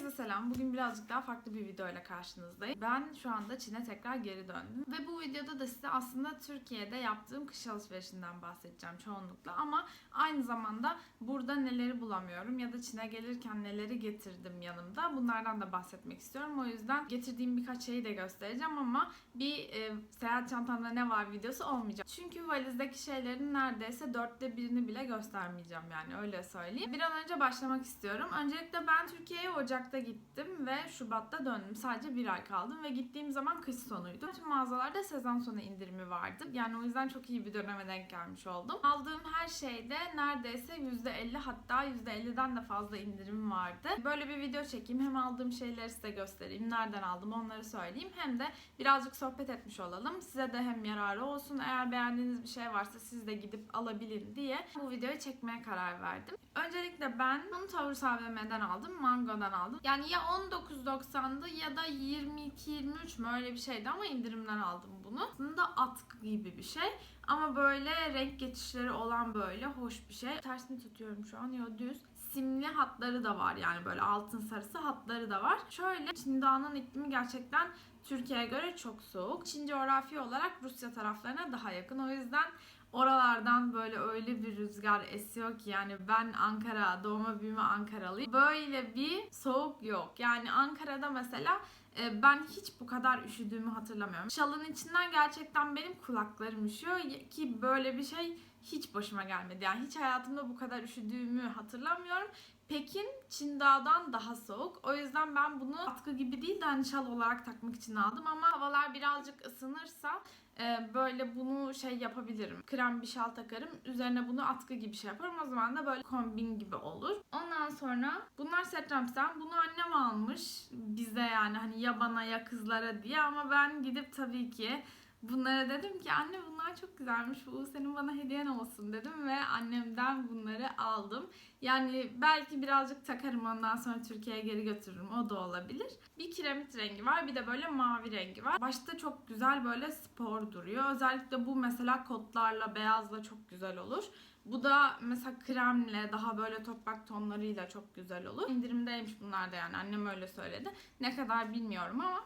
Herkese selam. Bugün birazcık daha farklı bir videoyla karşınızdayım. Ben şu anda Çin'e tekrar geri döndüm. Ve bu videoda da size aslında Türkiye'de yaptığım kış alışverişinden bahsedeceğim çoğunlukla. Ama aynı zamanda burada neleri bulamıyorum ya da Çin'e gelirken neleri getirdim yanımda. Bunlardan da bahsetmek istiyorum. O yüzden getirdiğim birkaç şeyi de göstereceğim ama bir e, seyahat çantamda ne var videosu olmayacak. Çünkü valizdeki şeylerin neredeyse dörtte birini bile göstermeyeceğim yani öyle söyleyeyim. Bir an önce başlamak istiyorum. Öncelikle ben Türkiye'ye Ocak'ta gittim ve Şubat'ta döndüm. Sadece bir ay kaldım ve gittiğim zaman kış sonuydu. Tüm mağazalarda sezon sonu indirimi vardı. Yani o yüzden çok iyi bir döneme denk gelmiş oldum. Aldığım her şeyde neredeyse %50 hatta %50'den de fazla indirim vardı. Böyle bir video çekeyim. Hem aldığım şeyleri size göstereyim. Nereden aldım onları söyleyeyim. Hem de birazcık sohbet etmiş olalım. Size de hem yararı olsun. Eğer beğendiğiniz bir şey varsa siz de gidip alabilin diye bu videoyu çekmeye karar verdim. Öncelikle ben bunu Taurus AVM'den aldım. Mango'dan aldım. Yani ya 19.90'dı ya da 22-23 mü öyle bir şeydi ama indirimden aldım bunu. Aslında atkı gibi bir şey. Ama böyle renk geçişleri olan böyle hoş bir şey. Tersini tutuyorum şu an. Yo düz. Simli hatları da var yani böyle altın sarısı hatları da var. Şöyle Çin Dağı'nın iklimi gerçekten Türkiye'ye göre çok soğuk. Çin coğrafi olarak Rusya taraflarına daha yakın. O yüzden oralardan böyle öyle bir rüzgar esiyor ki yani ben Ankara doğma büyüme Ankaralıyım. Böyle bir soğuk yok. Yani Ankara'da mesela e, ben hiç bu kadar üşüdüğümü hatırlamıyorum. Şalın içinden gerçekten benim kulaklarım üşüyor ki böyle bir şey hiç başıma gelmedi. Yani hiç hayatımda bu kadar üşüdüğümü hatırlamıyorum. Pekin Çin Dağı'dan daha soğuk. O yüzden ben bunu atkı gibi değil de hani şal olarak takmak için aldım ama havalar birazcık ısınırsa e, böyle bunu şey yapabilirim. Krem bir şal takarım. Üzerine bunu atkı gibi şey yaparım. O zaman da böyle kombin gibi olur. Ondan sonra bunlar Setrams'tan. Bunu annem almış. Bize yani hani ya bana ya kızlara diye ama ben gidip tabii ki Bunlara dedim ki anne bunlar çok güzelmiş bu senin bana hediyen olsun dedim ve annemden bunları aldım. Yani belki birazcık takarım ondan sonra Türkiye'ye geri götürürüm o da olabilir. Bir kiremit rengi var bir de böyle mavi rengi var. Başta çok güzel böyle spor duruyor. Özellikle bu mesela kotlarla beyazla çok güzel olur. Bu da mesela kremle daha böyle toprak tonlarıyla çok güzel olur. İndirimdeymiş bunlar da yani annem öyle söyledi. Ne kadar bilmiyorum ama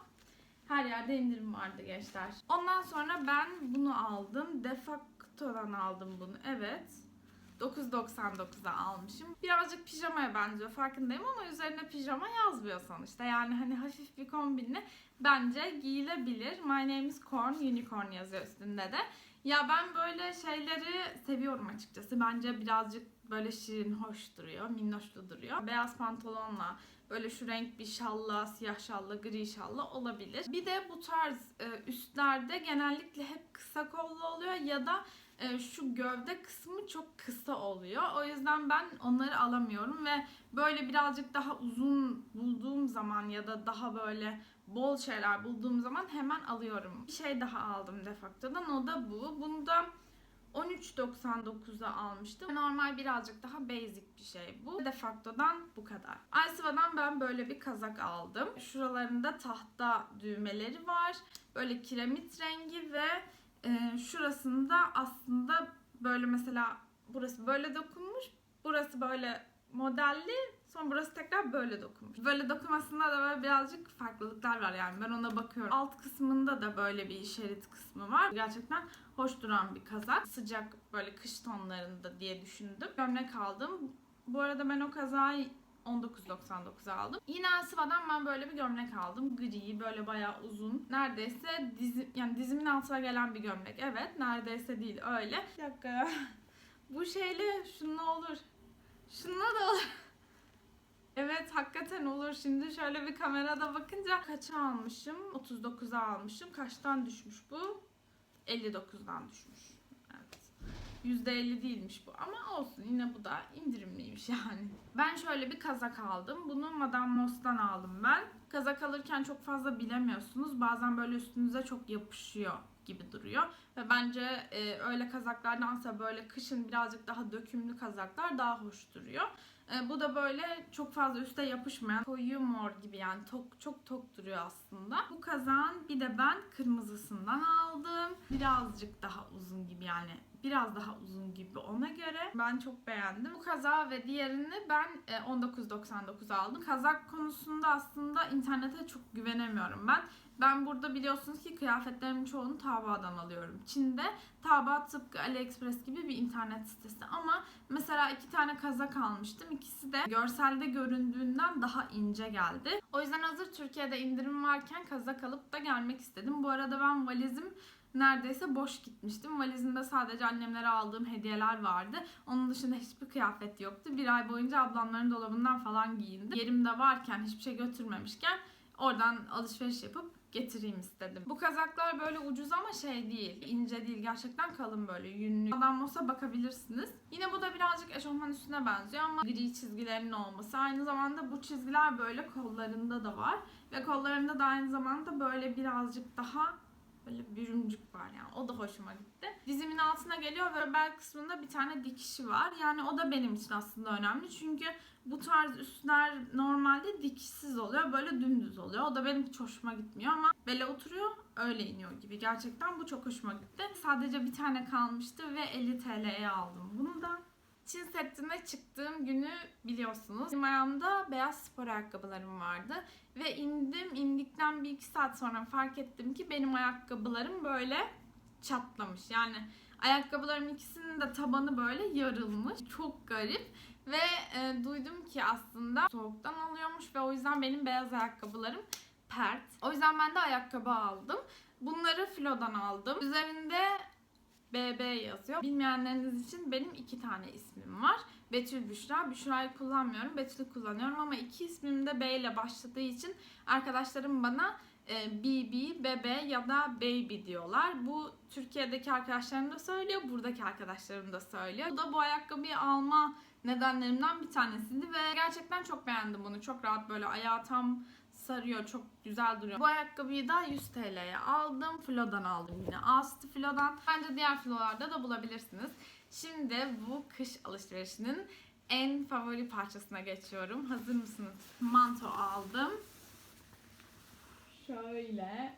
her yerde indirim vardı gençler. Ondan sonra ben bunu aldım. Defacto'dan aldım bunu. Evet. 9.99'a almışım. Birazcık pijamaya benziyor farkındayım ama üzerine pijama yazmıyor sonuçta. Yani hani hafif bir kombinle bence giyilebilir. My name is Corn, Unicorn yazıyor üstünde de. Ya ben böyle şeyleri seviyorum açıkçası. Bence birazcık böyle şirin, hoş duruyor, minnoşlu duruyor. Beyaz pantolonla, böyle şu renk bir şalla, siyah şalla, gri şalla olabilir. Bir de bu tarz e, üstlerde genellikle hep kısa kollu oluyor ya da şu gövde kısmı çok kısa oluyor. O yüzden ben onları alamıyorum ve böyle birazcık daha uzun bulduğum zaman ya da daha böyle bol şeyler bulduğum zaman hemen alıyorum. Bir şey daha aldım defaktodan o da bu. Bunu da 13.99'a almıştım. Normal birazcık daha basic bir şey bu. Defakto'dan bu kadar. Aysiva'dan ben böyle bir kazak aldım. Şuralarında tahta düğmeleri var. Böyle kiremit rengi ve e, şurasında aslında böyle mesela burası böyle dokunmuş. Burası böyle modelli. Sonra burası tekrar böyle dokunmuş. Böyle dokunmasında da böyle birazcık farklılıklar var yani. Ben ona bakıyorum. Alt kısmında da böyle bir şerit kısmı var. Gerçekten hoş duran bir kazak. Sıcak böyle kış tonlarında diye düşündüm. Gömlek aldım. Bu arada ben o kazağı 19.99'a aldım. Yine Asiva'dan ben böyle bir gömlek aldım. Gri, böyle bayağı uzun. Neredeyse dizi, yani dizimin altına gelen bir gömlek. Evet, neredeyse değil öyle. Bir dakika. Bu şeyle şununla olur. Şununla da olur. Evet hakikaten olur. Şimdi şöyle bir kamerada bakınca kaça almışım? 39'a almışım. Kaçtan düşmüş bu? 59'dan düşmüş. Evet. %50 değilmiş bu ama olsun yine bu da indirimliymiş yani. Ben şöyle bir kazak aldım. Bunu Madame Moss'tan aldım ben. Kazak alırken çok fazla bilemiyorsunuz. Bazen böyle üstünüze çok yapışıyor gibi duruyor. Ve bence e, öyle kazaklardansa böyle kışın birazcık daha dökümlü kazaklar daha hoş duruyor. E, bu da böyle çok fazla üste yapışmayan koyu mor gibi yani tok, çok tok duruyor aslında. Bu kazağın bir de ben kırmızısından aldım. Birazcık daha uzun gibi yani biraz daha uzun gibi ona göre. Ben çok beğendim. Bu kazağı ve diğerini ben e, 19.99 aldım. Kazak konusunda aslında internete çok güvenemiyorum ben. Ben burada biliyorsunuz ki kıyafetlerimin çoğunu Taoba'dan alıyorum. Çin'de Taobao tıpkı AliExpress gibi bir internet sitesi ama mesela iki tane kazak almıştım. İkisi de görselde göründüğünden daha ince geldi. O yüzden hazır Türkiye'de indirim varken kazak alıp da gelmek istedim. Bu arada ben valizim neredeyse boş gitmiştim. Valizimde sadece annemlere aldığım hediyeler vardı. Onun dışında hiçbir kıyafet yoktu. Bir ay boyunca ablamların dolabından falan giyindim. Yerimde varken hiçbir şey götürmemişken oradan alışveriş yapıp getireyim istedim. Bu kazaklar böyle ucuz ama şey değil, ince değil. Gerçekten kalın böyle yünlü. Adam olsa bakabilirsiniz. Yine bu da birazcık eşofman üstüne benziyor ama gri çizgilerin olması. Aynı zamanda bu çizgiler böyle kollarında da var. Ve kollarında da aynı zamanda böyle birazcık daha böyle bürümcük var yani. O da hoşuma gitti. Dizimin altına geliyor ve bel kısmında bir tane dikişi var. Yani o da benim için aslında önemli. Çünkü bu tarz üstler normalde dikişsiz oluyor. Böyle dümdüz oluyor. O da benim hiç hoşuma gitmiyor ama bele oturuyor öyle iniyor gibi. Gerçekten bu çok hoşuma gitti. Sadece bir tane kalmıştı ve 50 TL'ye aldım bunu da. Çin Seddi'ne çıktığım günü biliyorsunuz. Benim ayağımda beyaz spor ayakkabılarım vardı. Ve indim, indikten bir iki saat sonra fark ettim ki benim ayakkabılarım böyle çatlamış. Yani ayakkabılarım ikisinin de tabanı böyle yarılmış. Çok garip. Ve e, duydum ki aslında soğuktan oluyormuş ve o yüzden benim beyaz ayakkabılarım pert. O yüzden ben de ayakkabı aldım. Bunları Filo'dan aldım. Üzerinde BB yazıyor. Bilmeyenleriniz için benim iki tane ismim var. Betül Büşra. Büşra'yı kullanmıyorum. Betül'ü kullanıyorum ama iki ismim de B ile başladığı için arkadaşlarım bana e, BB, ya da Baby diyorlar. Bu Türkiye'deki arkadaşlarım da söylüyor, buradaki arkadaşlarım da söylüyor. Bu da bu ayakkabıyı alma nedenlerimden bir tanesiydi ve gerçekten çok beğendim bunu. Çok rahat böyle ayağı tam sarıyor, çok güzel duruyor. Bu ayakkabıyı da 100 TL'ye aldım. Flo'dan aldım yine. Asti Flo'dan. Bence diğer Flo'larda da bulabilirsiniz. Şimdi bu kış alışverişinin en favori parçasına geçiyorum. Hazır mısınız? Manto aldım. Şöyle.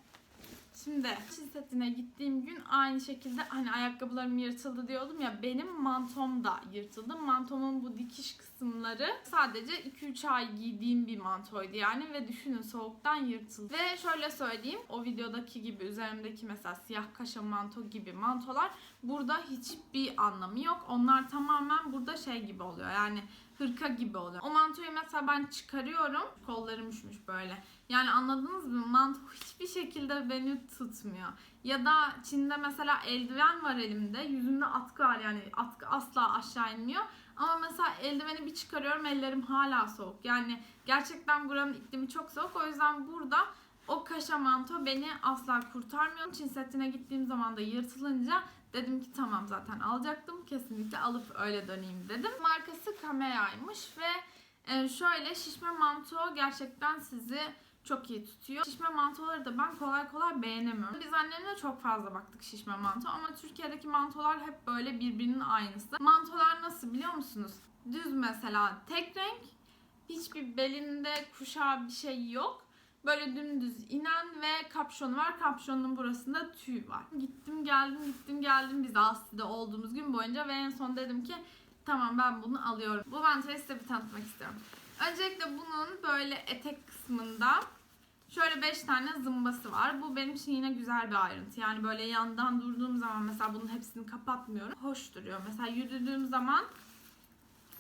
Şimdi Çin setine gittiğim gün aynı şekilde hani ayakkabılarım yırtıldı diyordum ya benim mantom da yırtıldı. Mantomun bu dikiş kısımları sadece 2-3 ay giydiğim bir mantoydu yani ve düşünün soğuktan yırtıldı. Ve şöyle söyleyeyim o videodaki gibi üzerimdeki mesela siyah kaşa manto gibi mantolar burada hiçbir anlamı yok. Onlar tamamen burada şey gibi oluyor yani hırka gibi oluyor. O mantoyu mesela ben çıkarıyorum. Kollarım üşmüş böyle. Yani anladınız mı? Manto hiçbir şekilde beni tutmuyor. Ya da Çin'de mesela eldiven var elimde. Yüzümde atkı var yani atkı asla aşağı inmiyor. Ama mesela eldiveni bir çıkarıyorum ellerim hala soğuk. Yani gerçekten buranın iklimi çok soğuk. O yüzden burada o kaşa manto beni asla kurtarmıyor. Çin setine gittiğim zaman da yırtılınca dedim ki tamam zaten alacaktım. Kesinlikle alıp öyle döneyim dedim. Markası Kameya'ymış ve e, şöyle şişme manto gerçekten sizi çok iyi tutuyor. Şişme mantoları da ben kolay kolay beğenemiyorum. Biz annemle çok fazla baktık şişme manto ama Türkiye'deki mantolar hep böyle birbirinin aynısı. Mantolar nasıl biliyor musunuz? Düz mesela tek renk, hiçbir belinde kuşağı bir şey yok. Böyle dümdüz inen ve kapşonu var. Kapşonun burasında tüy var. Gittim geldim gittim geldim biz Aslı'da olduğumuz gün boyunca ve en son dedim ki tamam ben bunu alıyorum. Bu mantoyu size bir tanıtmak istiyorum. Öncelikle bunun böyle etek kısmında şöyle 5 tane zımbası var. Bu benim için yine güzel bir ayrıntı. Yani böyle yandan durduğum zaman mesela bunun hepsini kapatmıyorum. Hoş duruyor. Mesela yürüdüğüm zaman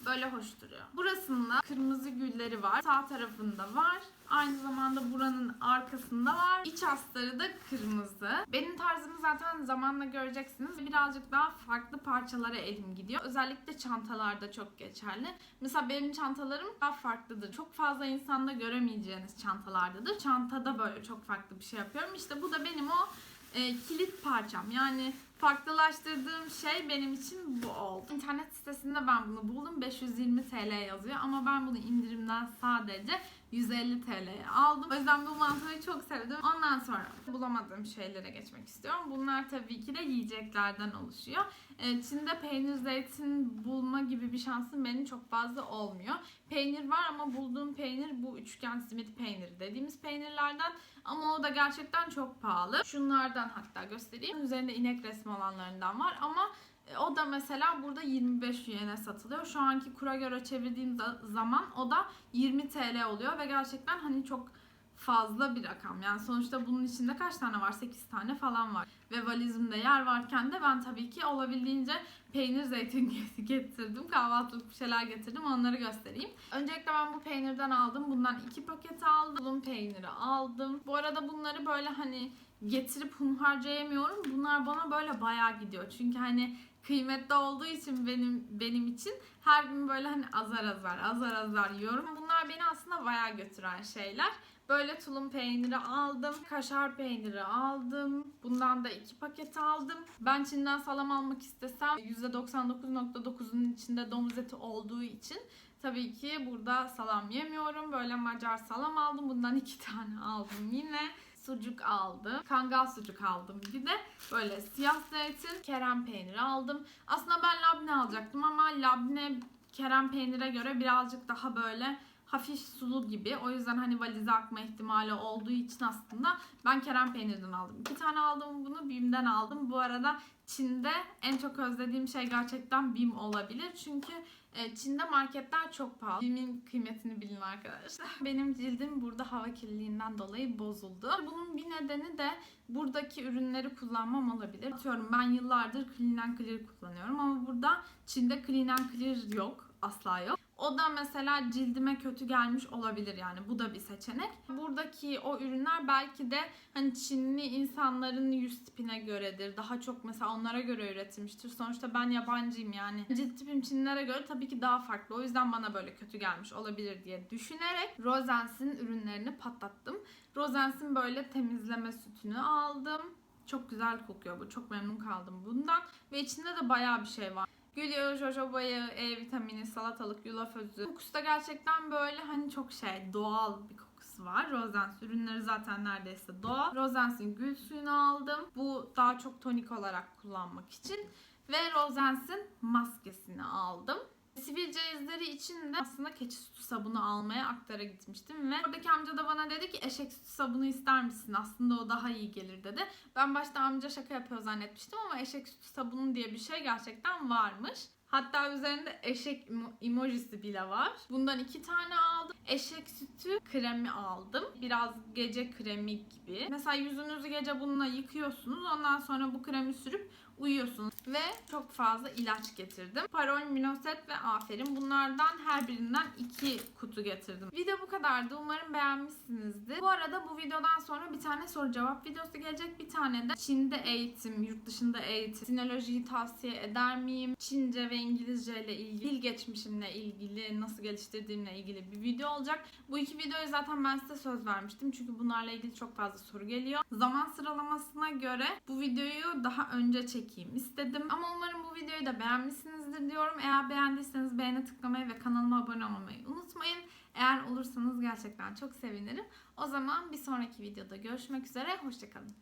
böyle hoş duruyor. Burasında kırmızı gülleri var. Sağ tarafında var. Aynı zamanda buranın arkasında var. İç astarı da kırmızı. Benim tarzımı zaten zamanla göreceksiniz. Birazcık daha farklı parçalara elim gidiyor. Özellikle çantalarda çok geçerli. Mesela benim çantalarım daha farklıdır. Çok fazla insanda göremeyeceğiniz çantalardadır. Çantada böyle çok farklı bir şey yapıyorum. İşte bu da benim o e, kilit parçam. Yani farklılaştırdığım şey benim için bu oldu. İnternet sitesinde ben bunu buldum. 520 TL yazıyor ama ben bunu indirimden sadece 150 TL'ye aldım. O yüzden bu mantoyu çok sevdim. Ondan sonra bulamadığım şeylere geçmek istiyorum. Bunlar tabii ki de yiyeceklerden oluşuyor. Ee, Çin'de peynir zeytin bulma gibi bir şansım benim çok fazla olmuyor. Peynir var ama bulduğum peynir bu üçgen simit peyniri dediğimiz peynirlerden. Ama o da gerçekten çok pahalı. Şunlardan hatta göstereyim. Üzerinde inek resmi olanlarından var ama E, O da mesela burada 25 yene satılıyor. Şu anki kura göre çevirdiğim za- zaman o da 20 TL oluyor ve gerçekten hani çok fazla bir rakam. Yani sonuçta bunun içinde kaç tane var? 8 tane falan var. Ve valizimde yer varken de ben tabii ki olabildiğince peynir zeytin getirdim. Kahvaltılık bir şeyler getirdim. Onları göstereyim. Öncelikle ben bu peynirden aldım. Bundan iki paket aldım. Bunun peyniri aldım. Bu arada bunları böyle hani getirip hunharca yemiyorum. Bunlar bana böyle bayağı gidiyor. Çünkü hani kıymetli olduğu için benim benim için her gün böyle hani azar azar azar azar yiyorum. Bunlar beni aslında bayağı götüren şeyler. Böyle tulum peyniri aldım. Kaşar peyniri aldım. Bundan da iki paket aldım. Ben Çin'den salam almak istesem %99.9'unun içinde domuz eti olduğu için tabii ki burada salam yemiyorum. Böyle Macar salam aldım. Bundan iki tane aldım yine. Sucuk aldım. Kangal sucuk aldım. Bir de böyle siyah zeytin, kerem peyniri aldım. Aslında ben labne alacaktım ama labne kerem peynire göre birazcık daha böyle hafif sulu gibi. O yüzden hani valize akma ihtimali olduğu için aslında ben kerem peynirden aldım. İki tane aldım bunu Bim'den aldım. Bu arada Çin'de en çok özlediğim şey gerçekten Bim olabilir. Çünkü Çin'de marketler çok pahalı. Bim'in kıymetini bilin arkadaşlar. Benim cildim burada hava kirliliğinden dolayı bozuldu. Bunun bir nedeni de buradaki ürünleri kullanmam olabilir. Atıyorum ben yıllardır Clean Clear kullanıyorum ama burada Çin'de Clean Clear yok. Asla yok. O da mesela cildime kötü gelmiş olabilir yani bu da bir seçenek. Buradaki o ürünler belki de hani Çinli insanların yüz tipine göredir. Daha çok mesela onlara göre üretilmiştir. Sonuçta ben yabancıyım yani. Cilt tipim Çinlilere göre tabii ki daha farklı. O yüzden bana böyle kötü gelmiş olabilir diye düşünerek Rosens'in ürünlerini patlattım. Rosens'in böyle temizleme sütünü aldım. Çok güzel kokuyor bu. Çok memnun kaldım bundan. Ve içinde de bayağı bir şey var. Gül yağı, jojoba E vitamini, salatalık, yulaf özü. Kokusu da gerçekten böyle hani çok şey doğal bir kokusu var. Rosens ürünleri zaten neredeyse doğal. Rosens'in gül suyunu aldım. Bu daha çok tonik olarak kullanmak için. Ve Rosens'in maskesini aldım. Sivilce izleri için de aslında keçi sütü sabunu almaya aktara gitmiştim ve oradaki amca da bana dedi ki eşek sütü sabunu ister misin? Aslında o daha iyi gelir dedi. Ben başta amca şaka yapıyor zannetmiştim ama eşek sütü sabunu diye bir şey gerçekten varmış. Hatta üzerinde eşek emo- emojisi bile var. Bundan iki tane aldım. Eşek sütü kremi aldım. Biraz gece kremi gibi. Mesela yüzünüzü gece bununla yıkıyorsunuz. Ondan sonra bu kremi sürüp uyuyorsunuz. Ve çok fazla ilaç getirdim. Parol, Minoset ve Aferin. Bunlardan her birinden iki kutu getirdim. Video bu kadardı. Umarım beğenmişsinizdir. Bu arada bu videodan sonra bir tane soru cevap videosu gelecek. Bir tane de Çin'de eğitim, yurt dışında eğitim, sinolojiyi tavsiye eder miyim? Çince ve İngilizce ile ilgili, dil geçmişimle ilgili, nasıl geliştirdiğimle ilgili bir video olacak. Bu iki videoyu zaten ben size söz vermiştim. Çünkü bunlarla ilgili çok fazla soru geliyor. Zaman sıralamasına göre bu videoyu daha önce çekeyim istedim. Ama umarım bu videoyu da beğenmişsinizdir diyorum. Eğer beğendiyseniz beğene tıklamayı ve kanalıma abone olmayı unutmayın. Eğer olursanız gerçekten çok sevinirim. O zaman bir sonraki videoda görüşmek üzere. Hoşçakalın.